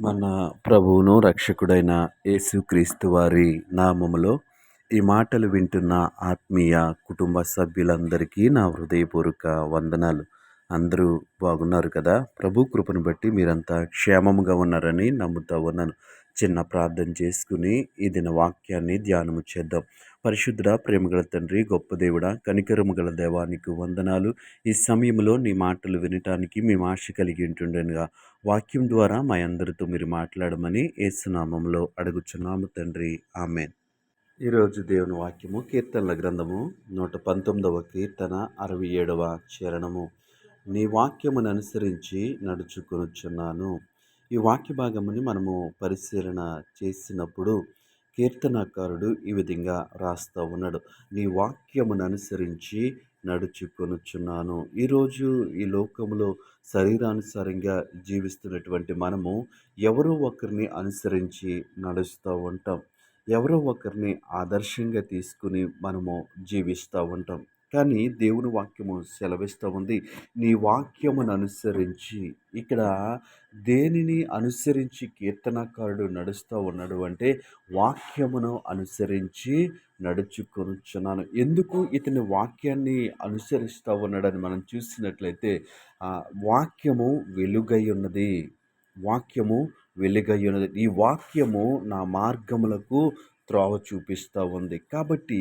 మన ప్రభువును రక్షకుడైన యేసుక్రీస్తు వారి నామములో ఈ మాటలు వింటున్న ఆత్మీయ కుటుంబ సభ్యులందరికీ నా హృదయపూర్వక వందనాలు. అందరూ బాగున్నారు కదా? ప్రభు కృపను బట్టి మీరంతా క్షేమముగా ఉన్నారని నమ్ముతా ఉన్నాను. చిన్న ప్రార్థన చేసుకుని ఈ దిన వాక్యాన్ని ధ్యానము చేద్దాం. పరిశుద్ధ ప్రేమగల తండ్రి గొప్ప దేవుడ కనికరము గల దేవానికి వందనాలు. ఈ సమయంలో నీ మాటలు వినటానికి మేము ఆశ కలిగి ఉంటుండగా వాక్యం ద్వారా మా అందరితో మీరు మాట్లాడమని ఏసునామంలో అడుగుచున్నాము తండ్రి. ఆమె ఈరోజు దేవుని వాక్యము కీర్తనల గ్రంథము నూట పంతొమ్మిదవ కీర్తన అరవై ఏడవ చరణము. నీ వాక్యమును అనుసరించి నడుచుకొనుచున్నాను. ఈ వాక్య భాగముని మనము పరిశీలన చేసినప్పుడు కీర్తనకారుడు ఈ విధంగా రాస్తూ ఉన్నాడు. నీ వాక్యమును అనుసరించి నడుచుకొనుచున్నాను. ఈరోజు ఈ లోకంలో శరీరానుసారంగా జీవిస్తున్నటువంటి మనము ఎవరో ఒకరిని అనుసరించి నడుస్తూ ఉంటాం. ఎవరో ఒకరిని ఆదర్శంగా తీసుకుని మనము జీవిస్తూ ఉంటాం. కానీ దేవుని వాక్యము సెలవిస్తూ ఉంది. నీ వాక్యమును అనుసరించి ఇక్కడ దేనిని అనుసరించి కీర్తనకారుడు నడుస్తూ ఉన్నాడు అంటే వాక్యమును అనుసరించి నడుచుకొనుచున్నాను. ఎందుకు ఇతని వాక్యాన్ని అనుసరిస్తూ ఉన్నాడని మనం చూసినట్లయితే వాక్యము వెలుగై ఉన్నది. వాక్యము వెలుగై ఉన్నది. ఈ వాక్యము నా మార్గములకు త్రోవ చూపిస్తూ ఉంది. కాబట్టి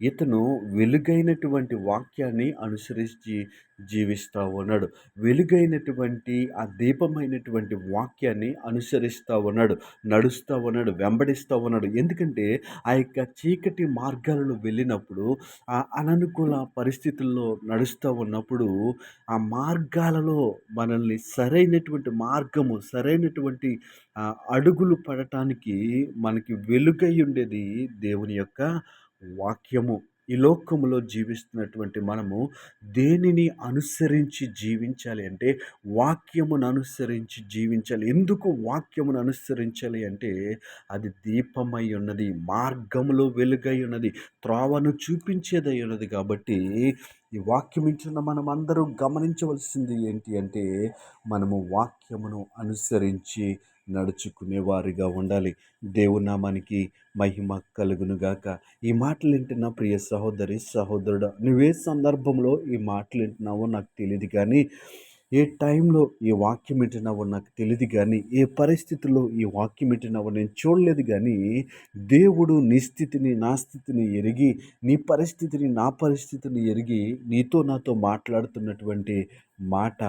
ఇతను వెలుగైనటువంటి వాక్యాన్ని అనుసరించి జీవిస్తూ ఉన్నాడు వెలుగైనటువంటి ఆ దీపమైనటువంటి వాక్యాన్ని అనుసరిస్తూ ఉన్నాడు నడుస్తూ ఉన్నాడు వెంబడిస్తూ ఉన్నాడు ఎందుకంటే ఆ యొక్క చీకటి మార్గాలలో వెళ్ళినప్పుడు ఆ అననుకూల పరిస్థితుల్లో నడుస్తూ ఉన్నప్పుడు ఆ మార్గాలలో మనల్ని సరైనటువంటి మార్గము సరైనటువంటి అడుగులు పడటానికి మనకి వెలుగై ఉండేది దేవుని యొక్క వాక్యము. ఈ లోకములో జీవిస్తున్నటువంటి మనము దేనిని అనుసరించి జీవించాలి అంటే వాక్యమును అనుసరించి జీవించాలి. ఎందుకు వాక్యమును అనుసరించాలి అంటే అది దీపమై ఉన్నది మార్గములో వెలుగై ఉన్నది త్రోవను చూపించేదై ఉన్నది కాబట్టి ఈ వాక్యం ఇచ్చిన మనం అందరూ గమనించవలసింది ఏంటి అంటే మనము వాక్యమును అనుసరించి నడుచుకునే వారిగా ఉండాలి. దేవునామానికి మహిమ కలుగునుగాక ఈ మాటలు వింటున్న ప్రియ సహోదరి సహోదరుడు నువ్వే సందర్భంలో ఈ మాటలు వింటున్నావో నాకు తెలియదు కానీ ఏ టైంలో ఈ వాక్యం వింటున్నావో నాకు తెలియదు కానీ ఏ పరిస్థితుల్లో ఈ వాక్యం వింటున్నావో నేను చూడలేదు కానీ దేవుడు నీ స్థితిని నా స్థితిని ఎరిగి నీ పరిస్థితిని నా పరిస్థితిని ఎరిగి నీతో నాతో మాట్లాడుతున్నటువంటి మాట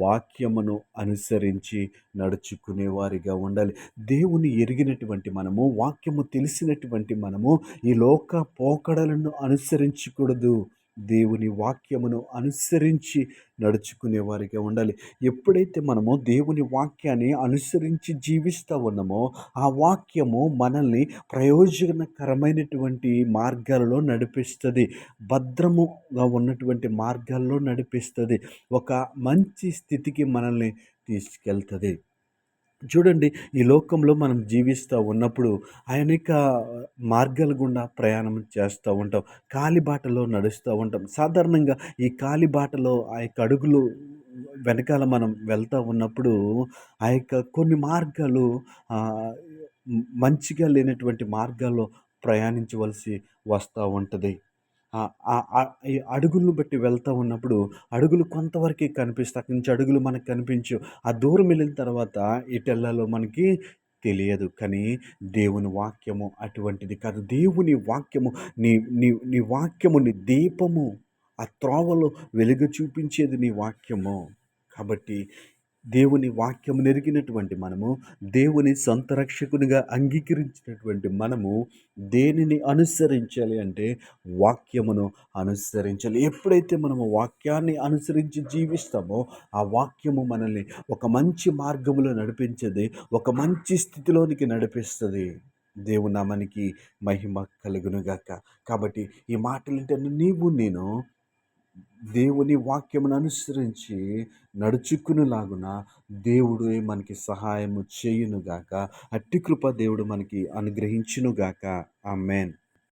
వాక్యమును అనుసరించి నడుచుకునే వారిగా ఉండాలి. దేవుని ఎరిగినటువంటి మనము వాక్యము తెలిసినటువంటి మనము ఈ లోక పోకడలను అనుసరించకూడదు. దేవుని వాక్యమును అనుసరించి నడుచుకునే వారిగా ఉండాలి. ఎప్పుడైతే మనము దేవుని వాక్యాన్ని అనుసరించి జీవిస్తూ ఉన్నామో ఆ వాక్యము మనల్ని ప్రయోజనకరమైనటువంటి మార్గాలలో నడిపిస్తుంది. భద్రముగా ఉన్నటువంటి మార్గాల్లో నడిపిస్తుంది. ఒక మంచి స్థితికి మనల్ని తీసుకెళ్తుంది. చూడండి ఈ లోకంలో మనం జీవిస్తూ ఉన్నప్పుడు అనేక మార్గాల గుండా ప్రయాణం చేస్తూ ఉంటాం కాలిబాటలో నడుస్తూ ఉంటాం. సాధారణంగా ఈ కాలిబాటలో ఆ యొక్క అడుగులు వెనకాల మనం వెళ్తూ ఉన్నప్పుడు ఆ యొక్క కొన్ని మార్గాలు మంచిగా లేనటువంటి మార్గాల్లో ప్రయాణించవలసి వస్తూ ఉంటుంది. అడుగులను బట్టి వెళ్తూ ఉన్నప్పుడు అడుగులు కొంతవరకే కనిపిస్తాయి. అక్కడి నుంచి అడుగులు మనకు కనిపించు. ఆ దూరం వెళ్ళిన తర్వాత ఎటెళ్ళాలో మనకి తెలియదు. కానీ దేవుని వాక్యము అటువంటిది కాదు. దేవుని వాక్యము నీ నీ నీ వాక్యము నీ దీపము ఆ త్రోవలో వెలుగు చూపించేది నీ వాక్యము. కాబట్టి దేవుని వాక్యము నెరిగినటువంటి మనము దేవుని సొంత రక్షకునిగా అంగీకరించినటువంటి మనము దేనిని అనుసరించాలి అంటే వాక్యమును అనుసరించాలి. ఎప్పుడైతే మనము వాక్యాన్ని అనుసరించి జీవిస్తామో ఆ వాక్యము మనల్ని ఒక మంచి మార్గములో నడిపించేది ఒక మంచి స్థితిలోనికి నడిపిస్తుంది. దేవునామానికి మహిమ కలుగునుగాక. కాబట్టి ఈ మాటలు నీవు నేను దేవుని వాక్యమును అనుసరించి నడుచుకునేలాగున దేవుడే మనకి సహాయము చేయునుగాక. అట్టి కృప దేవుడు మనకి అనుగ్రహించునుగాక. ఆ మెయిన్